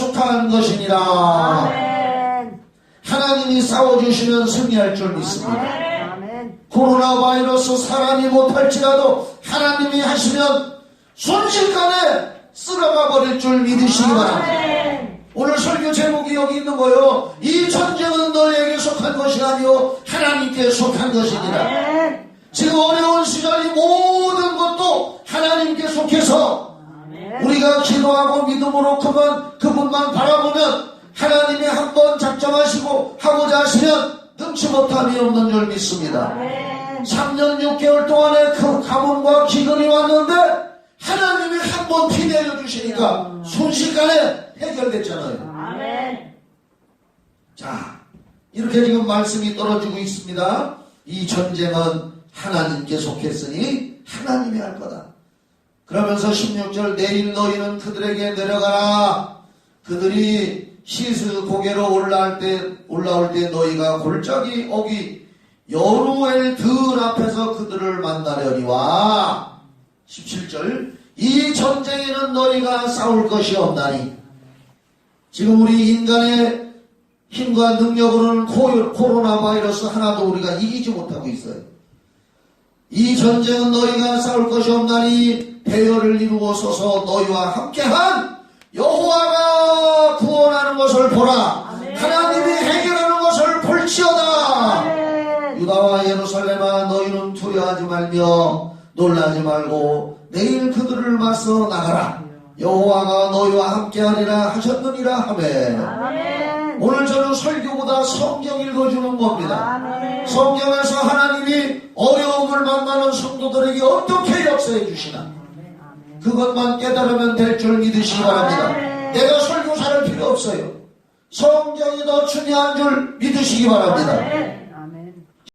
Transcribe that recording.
속한 것이니라. 아멘. 하나님이 싸워주시면 승리할 줄 믿습니다. 아멘. 코로나 바이러스 사람이 못할지라도 하나님이 하시면 순식간에 쓸어가 버릴 줄 믿으시기 바랍니다. 아멘. 오늘 설교 제목이 여기 있는 거요. 이 전쟁은 너에게 속한 것이 아니요 하나님께 속한 것이니라. 지금 어려운 시절 이 모든 것도 하나님께 속해서. 우리가 기도하고 믿음으로 그만 그분만 바라보면 하나님이 한 번 작정하시고 하고자 하시면 능치 못함이 없는 줄 믿습니다. 아멘. 3년 6개월 동안에 그 가뭄과 기근이 왔는데 하나님이 한 번 피 내려 주시니까 순식간에 해결됐잖아요. 자, 이렇게 지금 말씀이 떨어지고 있습니다. 이 전쟁은 하나님께 속했으니 하나님이 할 거다. 그러면서 16절 내일 너희는 그들에게 내려가라. 그들이 시스 고개로 올라올 때 올라올 때 너희가 골짜기 어기 여루엘 들 앞에서 그들을 만나려니와 17절 이 전쟁에는 너희가 싸울 것이 없나니 지금 우리 인간의 힘과 능력으로는 코- 코로나 바이러스 하나도 우리가 이기지 못하고 있어요. 이 전쟁은 너희가 싸울 것이 없나니 대열을 이루어 서서 너희와 함께한 여호와가 구원하는 것을 보라. 아멘. 하나님이 해결하는 것을 볼지어다. 아멘. 유다와 예루살렘아 너희는 두려워하지 말며 놀라지 말고 내일 그들을 맞서 나가라. 여호와가 너희와 함께하리라 하셨느니라 하매. 아멘. 오늘 저는 설교보다 성경 읽어주는 겁니다. 아멘. 성경에서 하나님이 어려움을 만나는 성도들에게 어떻게 역사해 주시나 그것만 깨달으면 될 줄 믿으시기 바랍니다. 내가 설교 잘할 필요 없어요. 성경이 더 중요한 줄 믿으시기 바랍니다.